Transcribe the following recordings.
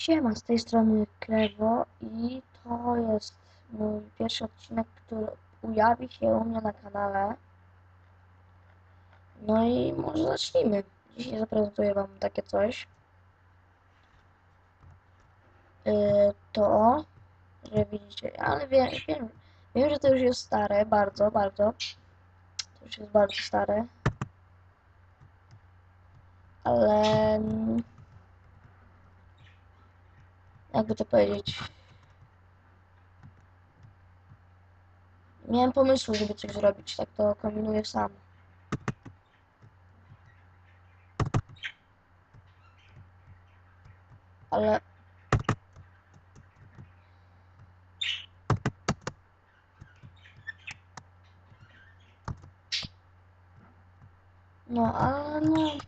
Siema, z tej strony Klewo i to jest mój pierwszy odcinek, który ujawi się u mnie na kanale. No i może zacznijmy. Dzisiaj zaprezentuję Wam takie coś. Yy, to, że widzicie, ale wiem, wiem, wiem, że to już jest stare, bardzo, bardzo. To już jest bardzo stare. Ale mm, jakby to powiedzieć. Miałem pomysłu, żeby coś zrobić, tak to kombinuję sam. Ale no, ale no.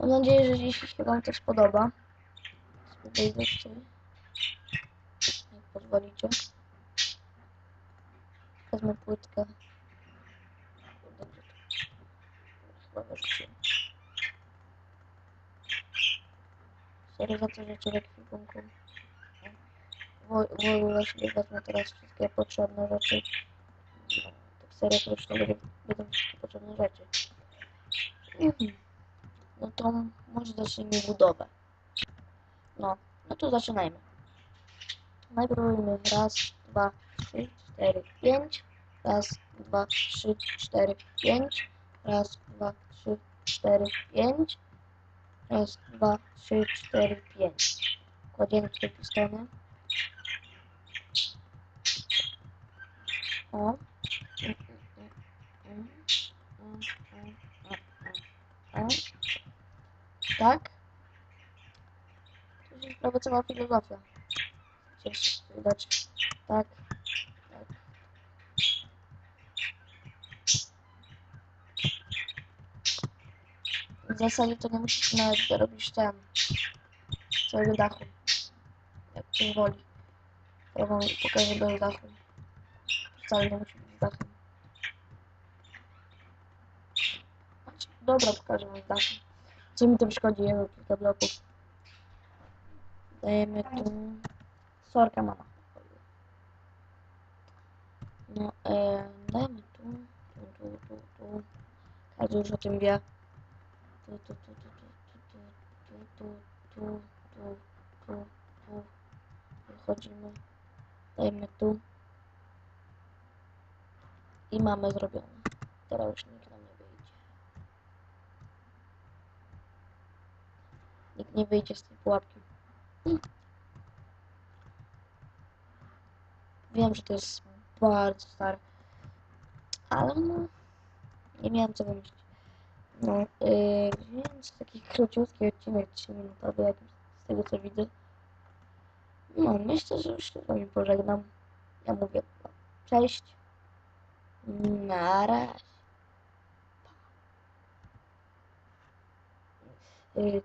Mam nadzieję, że dzisiaj się Wam też podoba. Spróbuję sobie. Jak pozwolicie. Wezmę płytkę. To? Chyba. Sorry za to, że cię w ekwipunku. W w ogóle sobie wezmę teraz wszystkie potrzebne rzeczy. Tak serio to już będzie- będą wszystkie potrzebne rzeczy. No to może zacznijmy budowę. No, no to zaczynajmy. Najpierw robimy raz, dwa, trzy, cztery, pięć. Raz, dwa, trzy, cztery, pięć. Raz, dwa, trzy, cztery, pięć. Raz, dwa, trzy, cztery, pięć. Kładziemy tutaj pistony. O. Tak? To jest prawie cała filozofia. Przecież widać. Tak. tak. W zasadzie to nie musisz nawet robić ten całego dachu. Jak cię woli. Ja wam pokażę bez dachu. Wcale nie musi być dachem. Dobra, pokażę wam dachem. Co mi to szkodzi? Jemy kilka bloków. Dajemy tu... Sorka mama. No, e, dajemy tu, tu, tu, tu, tu. Każdy już o tym wie. Tu, tu, tu, tu, tu, tu, tu, tu, tu, tu, tu, tu. Wychodzimy. Dajemy tu. I mamy zrobione. Teraz już nikt nam nie wyjdzie. Nikt nie wyjdzie z tej pułapki. Wiem, że to jest bardzo stare. Ale no, nie miałem co wymyślić. No, yy, więc taki króciutki odcinek 3 minutowy, jak z tego co widzę. No, myślę, że już się z wami pożegnam. Ja mówię no, cześć. Na razie. Yy,